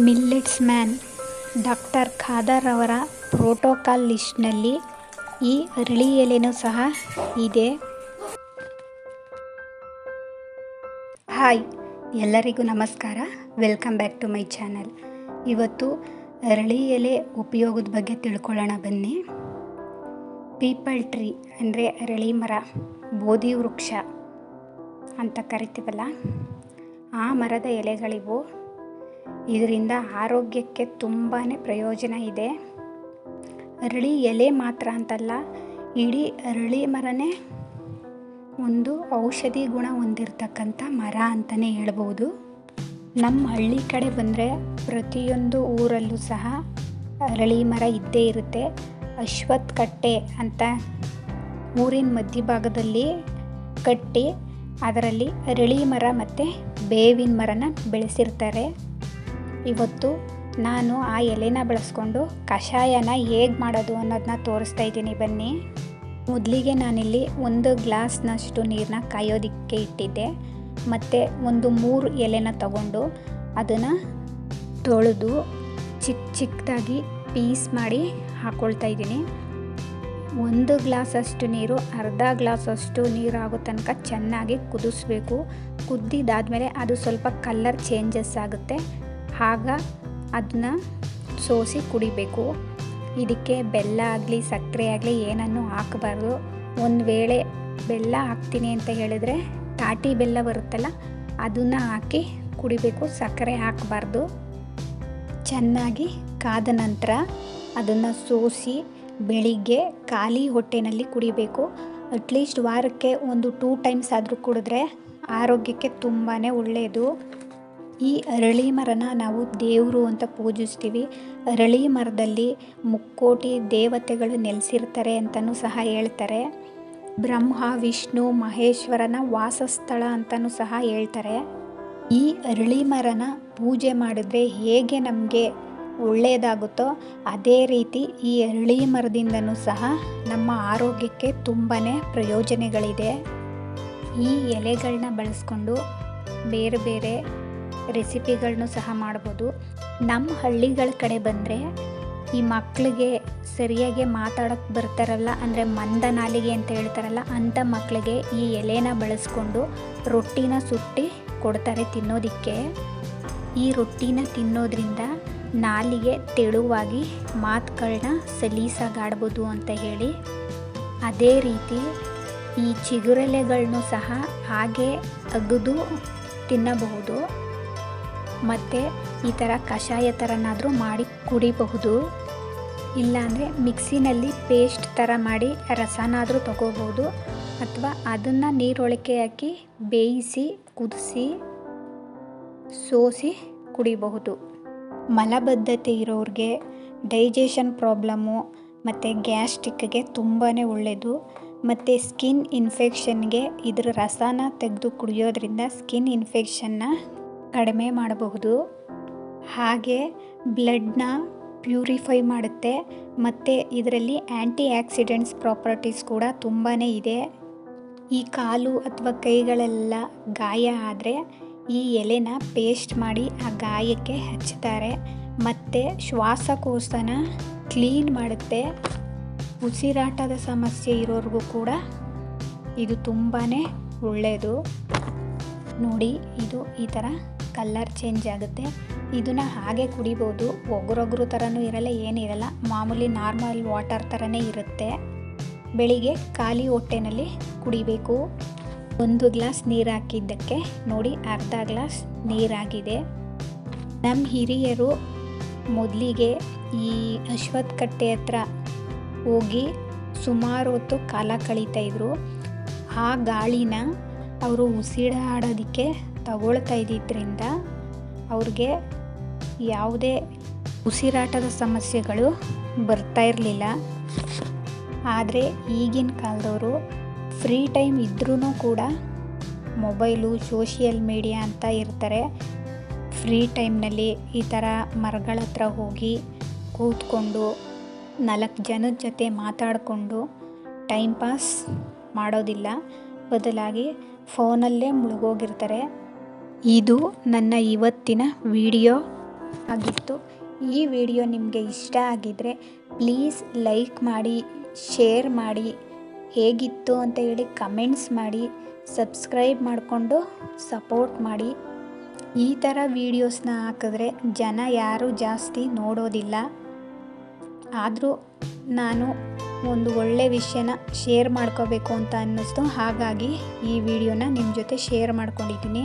Millets man doctor Khader ಅವರ protocol ಲಿಸ್ಟ್ನಲ್ಲಿ ಈ ಅರಳಿ ಎಲೆನೂ ಸಹ ಇದೆ. ಹಾಯ್, ಎಲ್ಲರಿಗೂ ನಮಸ್ಕಾರ. Welcome back to my channel. ಇವತ್ತು ಅರಳಿ ಎಲೆ ಉಪಯೋಗದ ಬಗ್ಗೆ ತಿಳ್ಕೊಳ್ಳೋಣ ಬನ್ನಿ. ಪೀಪಲ್ ಟ್ರೀ ಅಂದರೆ ಅರಳಿ ಮರ, ಬೋಧಿ ವೃಕ್ಷ ಅಂತ ಕರಿತೀವಲ್ಲ, ಆ ಮರದ ಎಲೆಗಳಿವು ಇದರಿಂದ ಆರೋಗ್ಯಕ್ಕೆ ತುಂಬಾ ಪ್ರಯೋಜನ ಇದೆ. ಅರಳಿ ಎಲೆ ಮಾತ್ರ ಅಂತಲ್ಲ, ಇಡೀ ಅರಳಿ ಮರನೇ ಒಂದು ಔಷಧಿ ಗುಣ ಹೊಂದಿರತಕ್ಕಂಥ ಮರ ಅಂತಲೇ ಹೇಳ್ಬೋದು. ನಮ್ಮ ಹಳ್ಳಿ ಕಡೆ ಬಂದರೆ ಪ್ರತಿಯೊಂದು ಊರಲ್ಲೂ ಸಹ ಅರಳಿ ಮರ ಇದ್ದೇ ಇರುತ್ತೆ. ಅಶ್ವತ್ ಕಟ್ಟೆ ಅಂತ ಊರಿನ ಮಧ್ಯಭಾಗದಲ್ಲಿ ಕಟ್ಟಿ, ಅದರಲ್ಲಿ ಅರಳಿ ಮರ ಮತ್ತು ಬೇವಿನ ಮರನ ಬೆಳೆಸಿರ್ತಾರೆ. ಇವತ್ತು ನಾನು ಆ ಎಲೆನ ಬಳಸ್ಕೊಂಡು ಕಷಾಯನ ಹೇಗೆ ಮಾಡೋದು ಅನ್ನೋದನ್ನ ತೋರಿಸ್ತಾ ಇದ್ದೀನಿ ಬನ್ನಿ. ಮೊದಲಿಗೆ ನಾನಿಲ್ಲಿ ಒಂದು ಗ್ಲಾಸ್ನಷ್ಟು ನೀರನ್ನ ಕಾಯೋದಕ್ಕೆ ಇಟ್ಟಿದ್ದೆ. ಮತ್ತು ಒಂದು ಮೂರು ಎಲೆನ ತಗೊಂಡು ಅದನ್ನು ತೊಳೆದು ಚಿಕ್ಕ ಚಿಕ್ಕದಾಗಿ ಪೀಸ್ ಮಾಡಿ ಹಾಕ್ಕೊಳ್ತಾ ಇದ್ದೀನಿ. ಒಂದು ಗ್ಲಾಸಷ್ಟು ನೀರು, ಅರ್ಧ ಗ್ಲಾಸಷ್ಟು ನೀರು ಆಗೋ ತನಕ ಚೆನ್ನಾಗಿ ಕುದಿಸ್ಬೇಕು. ಕುದ್ದಿದಾದ್ಮೇಲೆ ಅದು ಸ್ವಲ್ಪ ಕಲ್ಲರ್ ಚೇಂಜಸ್ ಆಗುತ್ತೆ. ಆಗ ಅದನ್ನ ಸೋಸಿ ಕುಡಿಬೇಕು. ಇದಕ್ಕೆ ಬೆಲ್ಲ ಆಗಲಿ, ಸಕ್ಕರೆ ಆಗಲಿ ಏನನ್ನು ಹಾಕಬಾರ್ದು. ಒಂದು ವೇಳೆ ಬೆಲ್ಲ ಹಾಕ್ತೀನಿ ಅಂತ ಹೇಳಿದ್ರೆ ತಾಟಿ ಬೆಲ್ಲ ಬರುತ್ತಲ್ಲ, ಅದನ್ನು ಹಾಕಿ ಕುಡಿಬೇಕು, ಸಕ್ಕರೆ ಹಾಕಬಾರ್ದು. ಚೆನ್ನಾಗಿ ಕಾದ ನಂತರ ಅದನ್ನು ಸೋಸಿ ಬೆಳಿಗ್ಗೆ ಖಾಲಿ ಹೊಟ್ಟೆನಲ್ಲಿ ಕುಡಿಬೇಕು. ಅಟ್ಲೀಸ್ಟ್ ವಾರಕ್ಕೆ ಒಂದು ಟೂ ಟೈಮ್ಸ್ ಆದರೂ ಕುಡಿದ್ರೆ ಆರೋಗ್ಯಕ್ಕೆ ತುಂಬಾ ಒಳ್ಳೆಯದು ಈ ಅರಳಿ ಮರನ ನಾವು ದೇವರು ಅಂತ ಪೂಜಿಸ್ತೀವಿ. ಅರಳಿ ಮರದಲ್ಲಿ ಮುಕ್ಕೋಟಿ ದೇವತೆಗಳು ನೆಲೆಸಿರ್ತಾರೆ ಅಂತಲೂ ಸಹ ಹೇಳ್ತಾರೆ. ಬ್ರಹ್ಮ, ವಿಷ್ಣು, ಮಹೇಶ್ವರನ ವಾಸಸ್ಥಳ ಅಂತಲೂ ಸಹ ಹೇಳ್ತಾರೆ. ಈ ಅರಳಿ ಮರನ ಪೂಜೆ ಮಾಡಿದ್ರೆ ಹೇಗೆ ನಮಗೆ ಒಳ್ಳೆಯದಾಗುತ್ತೋ ಅದೇ ರೀತಿ ಈ ಅರಳಿ ಮರದಿಂದನೂ ಸಹ ನಮ್ಮ ಆರೋಗ್ಯಕ್ಕೆ ತುಂಬಾ ಪ್ರಯೋಜನಗಳಿದೆ. ಈ ಎಲೆಗಳನ್ನ ಬಳಸ್ಕೊಂಡು ಬೇರೆ ಬೇರೆ ರೆಸಿಪಿಗಳನ್ನೂ ಸಹ ಮಾಡ್ಬೋದು. ನಮ್ಮ ಹಳ್ಳಿಗಳ ಕಡೆ ಬಂದರೆ ಈ ಮಕ್ಕಳಿಗೆ ಸರಿಯಾಗಿ ಮಾತಾಡೋಕ್ಕೆ ಬರ್ತಾರಲ್ಲ, ಅಂದರೆ ಮಂದ ನಾಲಿಗೆ ಅಂತ ಹೇಳ್ತಾರಲ್ಲ ಅಂಥ ಮಕ್ಕಳಿಗೆ ಈ ಎಲೆನ ಬಳಸ್ಕೊಂಡು ರೊಟ್ಟಿನ ಸುಟ್ಟಿ ಕೊಡ್ತಾರೆ ತಿನ್ನೋದಕ್ಕೆ. ಈ ರೊಟ್ಟಿನ ತಿನ್ನೋದ್ರಿಂದ ನಾಲಿಗೆ ತೆಳುವಾಗಿ ಮಾತುಗಳನ್ನ ಸಲೀಸಾಗಾಡ್ಬೋದು ಅಂತ ಹೇಳಿ ಅದೇ ರೀತಿ ಈ ಚಿಗುರೆಲೆಗಳನ್ನು ಸಹ ಹಾಗೆ ಅಗದು ತಿನ್ನಬಹುದು. ಮತ್ತು ಈ ಥರ ಕಷಾಯ ಥರನಾದರೂ ಮಾಡಿ ಕುಡಿಬಹುದು. ಇಲ್ಲಾಂದರೆ ಮಿಕ್ಸಿನಲ್ಲಿ ಪೇಸ್ಟ್ ಥರ ಮಾಡಿ ರಸನಾದರೂ ತಗೋಬೋದು ಅಥವಾ ಅದನ್ನು ನೀರೊಳಕೆ ಹಾಕಿ ಬೇಯಿಸಿ, ಕುದಿಸಿ, ಸೋಸಿ ಕುಡಿಬಹುದು. ಮಲಬದ್ಧತೆ ಇರೋರಿಗೆ ಡೈಜೆಷನ್ ಪ್ರಾಬ್ಲಮ್ಮು ಮತ್ತು ಗ್ಯಾಸ್ಟ್ರಿಕ್ಗೆ ತುಂಬಾ ಒಳ್ಳೆಯದು ಮತ್ತು ಸ್ಕಿನ್ ಇನ್ಫೆಕ್ಷನ್ಗೆ ಇದರ ರಸನ ತೆಗೆದು ಕುಡಿಯೋದ್ರಿಂದ ಸ್ಕಿನ್ ಇನ್ಫೆಕ್ಷನ್ನ ಕಡಿಮೆ ಮಾಡಬಹುದು. ಹಾಗೆ ಬ್ಲಡ್ನ ಪ್ಯೂರಿಫೈ ಮಾಡುತ್ತೆ. ಮತ್ತು ಇದರಲ್ಲಿ ಆ್ಯಂಟಿ ಆಕ್ಸಿಡೆಂಟ್ಸ್ ಪ್ರಾಪರ್ಟೀಸ್ ಕೂಡ ತುಂಬಾ ಇದೆ. ಈ ಕಾಲು ಅಥವಾ ಕೈಗಳೆಲ್ಲ ಗಾಯ ಆದರೆ ಈ ಎಲೆನ ಪೇಸ್ಟ್ ಮಾಡಿ ಆ ಗಾಯಕ್ಕೆ ಹಚ್ಚುತ್ತಾರೆ ಮತ್ತು ಶ್ವಾಸಕೋಶನ ಕ್ಲೀನ್ ಮಾಡುತ್ತೆ. ಉಸಿರಾಟದ ಸಮಸ್ಯೆ ಇರೋರಿಗೂ ಕೂಡ ಇದು ತುಂಬಾ ಒಳ್ಳೆಯದು ನೋಡಿ, ಇದು ಈ ಥರ ಕಲ್ಲರ್ ಚೇಂಜ್ ಆಗುತ್ತೆ. ಇದನ್ನು ಹಾಗೆ ಕುಡಿಬೋದು. ಒಗ್ರೊಗ್ರು ಥರನೂ ಇರಲ್ಲ ಏನಿರಲ್ಲ ಮಾಮೂಲಿ ನಾರ್ಮಲ್ ವಾಟರ್ ಥರನೇ ಇರುತ್ತೆ. ಬೆಳಿಗ್ಗೆ ಖಾಲಿ ಹೊಟ್ಟೆನಲ್ಲಿ ಕುಡಿಬೇಕು. ಒಂದು ಗ್ಲಾಸ್ ನೀರು ಹಾಕಿದ್ದಕ್ಕೆ ನೋಡಿ, ಅರ್ಧ ಗ್ಲಾಸ್ ನೀರಾಗಿದೆ. ನಮ್ಮ ಹಿರಿಯರು ಮೊದಲಿಗೆ ಈ ಅಶ್ವತ್ಕಟ್ಟೆ ಹತ್ರ ಹೋಗಿ ಸುಮಾರು ಹೊತ್ತು ಕಾಲ ಕಳೀತಾಯಿದ್ರು ಆ ಗಾಳಿನ ಅವರು ಉಸಿರಾಡೋದಕ್ಕೆ ತಗೊಳ್ತಾ ಇದ್ದಿದ್ದರಿಂದ ಅವ್ರಿಗೆ ಯಾವುದೇ ಉಸಿರಾಟದ ಸಮಸ್ಯೆಗಳು ಬರ್ತಾ ಇರಲಿಲ್ಲ. ಆದರೆ ಈಗಿನ ಕಾಲದವರು ಫ್ರೀ ಟೈಮ್ ಇದ್ರೂ ಕೂಡ ಮೊಬೈಲು, ಸೋಷಿಯಲ್ ಮೀಡಿಯಾ ಅಂತ ಇರ್ತಾರೆ. ಫ್ರೀ ಟೈಮ್ನಲ್ಲಿ ಈ ಥರ ಮರಗಳ ಹತ್ರ ಹೋಗಿ ಕೂತ್ಕೊಂಡು ನಾಲ್ಕು ಜನದ ಜೊತೆ ಮಾತಾಡಿಕೊಂಡು ಟೈಮ್ ಪಾಸ್ ಮಾಡೋದಿಲ್ಲ. ಬದಲಾಗಿ ಫೋನಲ್ಲೇ ಮುಳುಗೋಗಿರ್ತಾರೆ. ಇದು ನನ್ನ ಇವತ್ತಿನ ವಿಡಿಯೋ ಆಗಿತ್ತು. ಈ ವಿಡಿಯೋ ನಿಮಗೆ ಇಷ್ಟ ಆಗಿದ್ದರೆ ಪ್ಲೀಸ್ ಲೈಕ್ ಮಾಡಿ, ಶೇರ್ ಮಾಡಿ, ಹೇಗಿತ್ತು ಅಂತ ಹೇಳಿ ಕಮೆಂಟ್ಸ್ ಮಾಡಿ, ಸಬ್ಸ್ಕ್ರೈಬ್ ಮಾಡಿಕೊಂಡು ಸಪೋರ್ಟ್ ಮಾಡಿ. ಈ ಥರ ವೀಡಿಯೋಸ್ನ ಹಾಕಿದ್ರೆ ಜನ ಯಾರೂ ಜಾಸ್ತಿ ನೋಡೋದಿಲ್ಲ. ಆದರೂ ನಾನು ಒಂದು ಒಳ್ಳೆ ವಿಷಯನ ಶೇರ್ ಮಾಡ್ಕೋಬೇಕು ಅಂತ ಅನ್ನಿಸ್ತು. ಹಾಗಾಗಿ ಈ ವಿಡಿಯೋನ ನಿಮ್ಮ ಜೊತೆ ಶೇರ್ ಮಾಡ್ಕೊಂಡಿದ್ದೀನಿ.